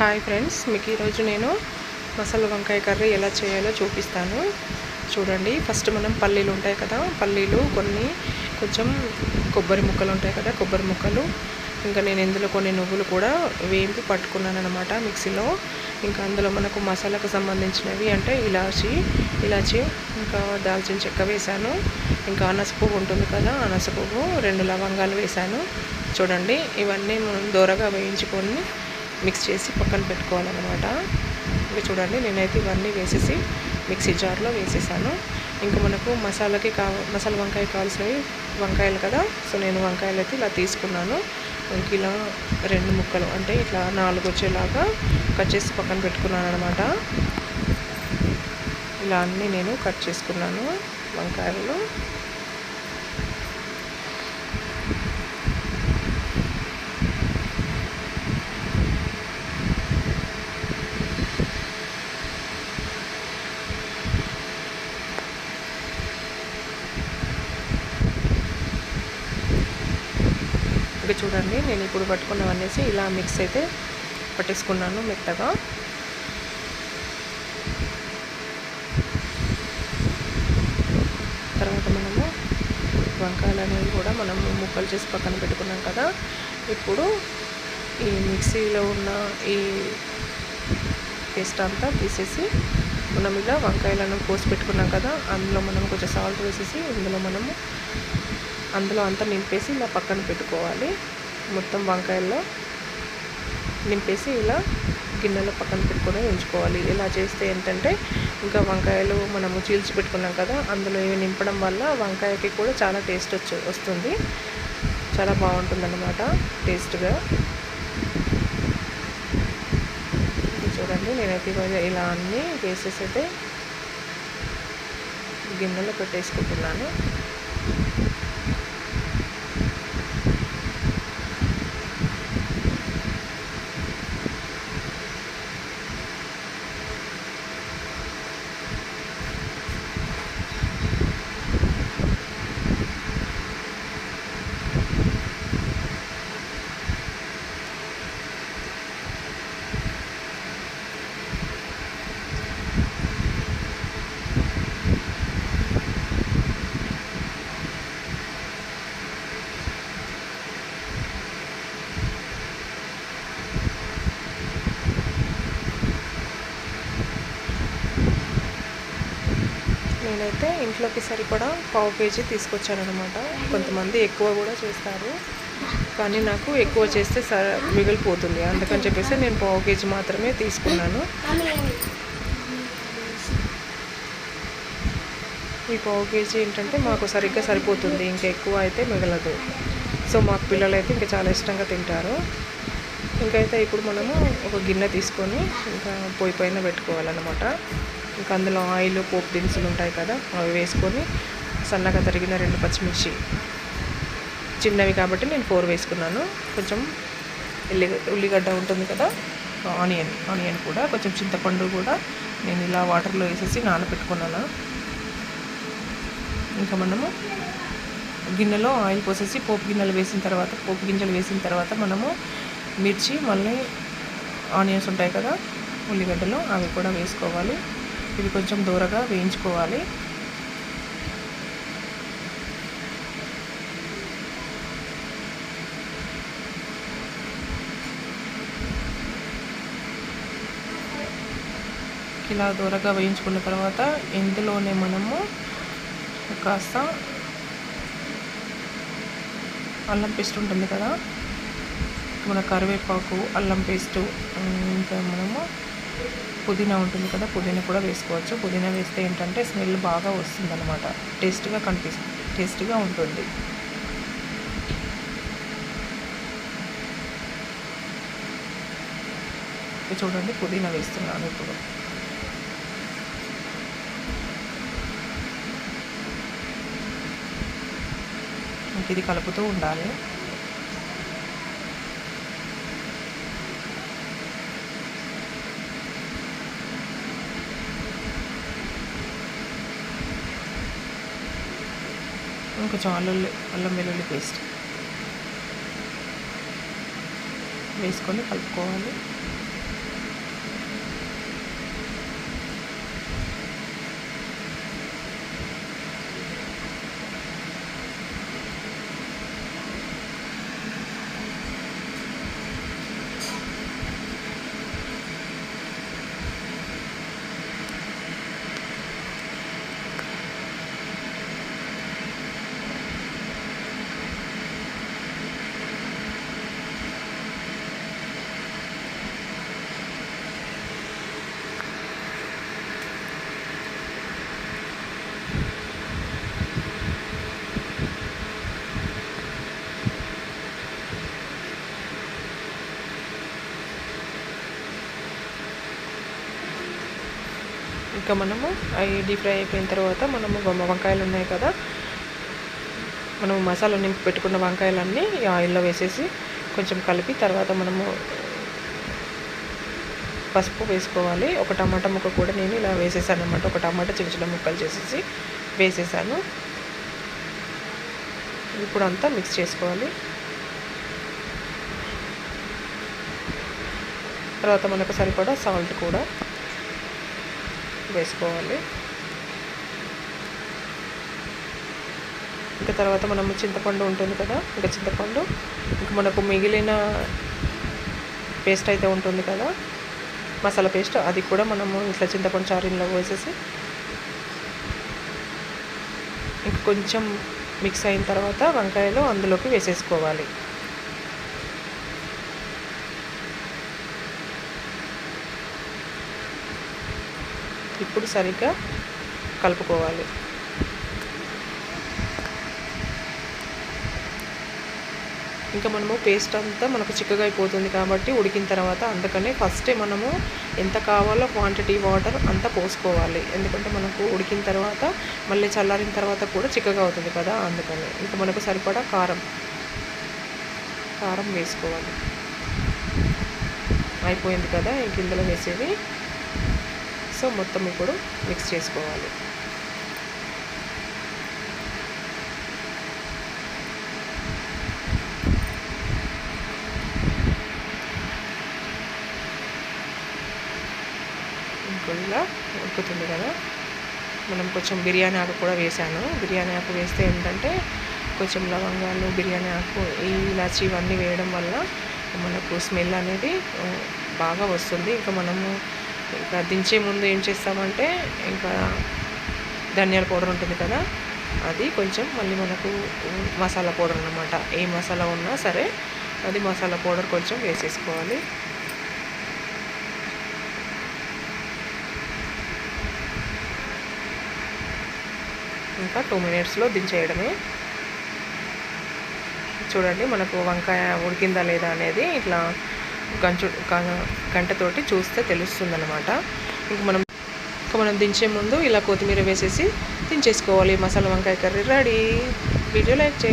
Hi friends మీకు ఈరోజు నేను మసాలా వంకాయ కర్రీ ఎలా చేయాలో చూపిస్తాను. చూడండి ఫస్ట్ మనం పల్లీలు ఉంటాయి కదా పల్లీలు కొన్ని కొంచెం కొబ్బరి ముక్కలు ఉంటాయి కదా కొబ్బరి ముక్కలు. ఇంకా నేను ఇందులో కొన్ని నువ్వులు కూడా వేంపి పట్టుకున్నాను అనమాట మిక్సీలో. ఇంకా అందులో మనకు మసాలాకు సంబంధించినవి అంటే ఇలాచి ఇలాచి ఇంకా దాల్చిన చెక్క వేశాను. ఇంకా అనస పువ్వు ఉంటుంది కదా అనస పువ్వు రెండు లవంగాలు వేశాను. చూడండి ఇవన్నీ మనం దూరగా వేయించుకొని మిక్స్ చేసి పక్కన పెట్టుకోవాలన్నమాట. ఇంకా చూడండి నేనైతే ఇవన్నీ వేసేసి మిక్సీ జార్లో వేసేసాను. ఇంకా మనకు మసాలాకి కావ మసాలా వంకాయ కావాల్సినవి వంకాయలు కదా సో నేను వంకాయలు అయితే ఇలా తీసుకున్నాను. ఇంక ఇలా రెండు ముక్కలు అంటే ఇట్లా నాలుగు వచ్చేలాగా కట్ చేసి పక్కన పెట్టుకున్నాను అనమాట ఇలా అన్నీ నేను కట్ చేసుకున్నాను వంకాయలు. చూడండి నేను ఇప్పుడు పట్టుకున్నవనేసి ఇలా మిక్స్ అయితే పట్టేసుకున్నాను మెత్తగా. తర్వాత మనము వంకాయలు అనేవి కూడా మనము ముక్కలు చేసి పక్కన పెట్టుకున్నాం కదా. ఇప్పుడు ఈ మిక్సీలో ఉన్న ఈ పేస్ట్ అంతా తీసేసి మనం ఇలా వంకాయలను కోసి పెట్టుకున్నాం కదా అందులో మనం కొంచెం సాల్ట్ వేసేసి ఇందులో మనము అందులో అంతా నింపేసి ఇలా పక్కన పెట్టుకోవాలి. మొత్తం వంకాయల్లో నింపేసి ఇలా గిన్నెలో పక్కన పెట్టుకొని ఉంచుకోవాలి. ఇలా చేస్తే ఏంటంటే ఇంకా వంకాయలు మనము చీల్చి పెట్టుకున్నాం కదా అందులో ఇవి నింపడం వల్ల వంకాయకి కూడా చాలా టేస్ట్ వచ్చి వస్తుంది. చాలా బాగుంటుంది అన్నమాట టేస్ట్గా. చూడండి నేనైతే ఇలా అన్నీ వేసేసి అయితే గిన్నెలో పెట్టేసుకుంటున్నాను. నేనైతే ఇంట్లోకి సరిపడా పావు కేజీ తీసుకొచ్చాను అనమాట కొంతమంది ఎక్కువ కూడా చేస్తారు. కానీ నాకు ఎక్కువ చేస్తే స మిగిలిపోతుంది. అందుకని చెప్పేసి నేను పావు కేజీ మాత్రమే తీసుకున్నాను. ఈ పావు కేజీ ఏంటంటే మాకు సరిగ్గా సరిపోతుంది. ఇంకా ఎక్కువ అయితే మిగలదు. సో మాకు పిల్లలు అయితే ఇంకా చాలా ఇష్టంగా తింటారు. ఇంకైతే ఇప్పుడు మనము ఒక గిన్నె తీసుకొని ఇంకా పొయ్యి పైన పెట్టుకోవాలన్నమాట. ఇంకా అందులో ఆయిల్ పోపు దినుసులు ఉంటాయి కదా అవి వేసుకొని సన్నగా తరిగిన రెండు పచ్చిమిర్చి. చిన్నవి కాబట్టి నేను ఫోర్ వేసుకున్నాను. కొంచెం ఉల్లి ఉల్లిగడ్డ ఉంటుంది కదా ఆనియన్ ఆనియన్ కూడా కొంచెం చింతపండు కూడా నేను ఇలా వాటర్లో వేసేసి నానబెట్టుకున్నాను. ఇంకా మనము గిన్నెలో ఆయిల్ పోసేసి పోపు గిన్నెలు వేసిన తర్వాత పోపు గింజలు వేసిన తర్వాత మనము మిర్చి మళ్ళీ ఆనియన్స్ ఉంటాయి కదా ఉల్లిగడ్డలు అవి కూడా వేసుకోవాలి. ఇది కొంచెం దూరగా వేయించుకోవాలి. ఇలా దూరగా వేయించుకున్న తర్వాత ఇందులోనే మనము కాస్త అల్లం పేస్ట్ ఉంటుంది కదా మన కరివేపాకు అల్లం పేస్టు ఇంకా మనము పుదీనా ఉంటుంది కదా పుదీనా కూడా వేసుకోవచ్చు. పుదీనా వేస్తే ఏంటంటే స్మెల్ బాగా వస్తుంది అనమాట టేస్ట్గా కనిపిస్తుంది టేస్ట్గా ఉంటుంది. చూడండి పుదీనా వేస్తున్నాను ఇప్పుడు. ఇది కలుపుతూ ఉండాలి. కొంచెం అల్లుల్లి అల్లం వెల్లుల్లి పేస్ట్ వేసుకొని కలుపుకోవాలి. ఇంకా మనము అవి డీప్ ఫ్రై అయిపోయిన తర్వాత మనము గొమ్మ వంకాయలు ఉన్నాయి కదా మనము మసాలా నింపి పెట్టుకున్న వంకాయలన్నీ ఈ ఆయిల్లో వేసేసి కొంచెం కలిపి తర్వాత మనము పసుపు వేసుకోవాలి. ఒక టమాటా ముక్క కూడా నేను ఇలా వేసేసాను అనమాట ఒక టమాటా చిన్న చిన్న ముక్కలు చేసేసి వేసేసాను. ఇప్పుడు అంతా మిక్స్ చేసుకోవాలి. తర్వాత మనకు సరిపడా సాల్ట్ కూడా వేసుకోవాలి. ఇంకా తర్వాత మనము చింతపండు ఉంటుంది కదా ఇంకా చింతపండు ఇంకా మనకు మిగిలిన పేస్ట్ అయితే ఉంటుంది కదా మసాలా పేస్ట్ అది కూడా మనము ఇట్లా చింతపండు చారులో వేసేసి ఇంకా కొంచెం మిక్స్ అయిన తర్వాత వంకాయలు అందులోకి వేసేసుకోవాలి. ఇప్పుడు సరిగ్గా కలుపుకోవాలి. ఇంకా మనము పేస్ట్ అంతా మనకు చిక్కగా అయిపోతుంది కాబట్టి ఉడికిన తర్వాత అందుకనే ఫస్టే మనము ఎంత కావాలో క్వాంటిటీ వాటర్ అంతా పోసుకోవాలి. ఎందుకంటే మనకు ఉడికిన తర్వాత మళ్ళీ చల్లారిన తర్వాత కూడా చిక్కగా అవుతుంది కదా అందుకని. ఇంకా మనకు సరిపడా కారం. కారం వేసుకోవాలి. అయిపోయింది కదా ఇంక ఇందులో వేసేది సో మొత్తం ఇప్పుడు మిక్స్ చేసుకోవాలి. ఇంకో ఇలా ఉడుకుతుంది కదా. మనం కొంచెం బిర్యానీ ఆకు కూడా వేసాను. బిర్యానీ ఆకు వేస్తే ఏంటంటే కొంచెం లవంగాలు బిర్యానీ ఆకు ఈ ఇలాచి ఇవన్నీ వేయడం వల్ల మనకు స్మెల్ అనేది బాగా వస్తుంది. ఇంకా మనము ఇంకా దించే ముందు ఏం చేస్తామంటే ఇంకా ధనియాల పౌడర్ ఉంటుంది కదా అది కొంచెం మళ్ళీ మనకు మసాలా పౌడర్ అనమాట ఏ మసాలా ఉన్నా సరే అది మసాలా పౌడర్ కొంచెం వేసేసుకోవాలి. ఇంకా టూ మినిట్స్లో దించేయడమే. చూడండి మనకు వంకాయ ఉడికిందా లేదా అనేది ఇట్లా గంచు గ- గంటతోటి చూస్తే తెలుస్తుంది అనమాట ఇంక మనం ఇంకా మనం దించే ముందు ఇలా కొత్తిమీర వేసేసి దించేసుకోవాలి. మసాలా వంకాయ కర్రీ రెడీ. వీడియో లైక్ చేయండి.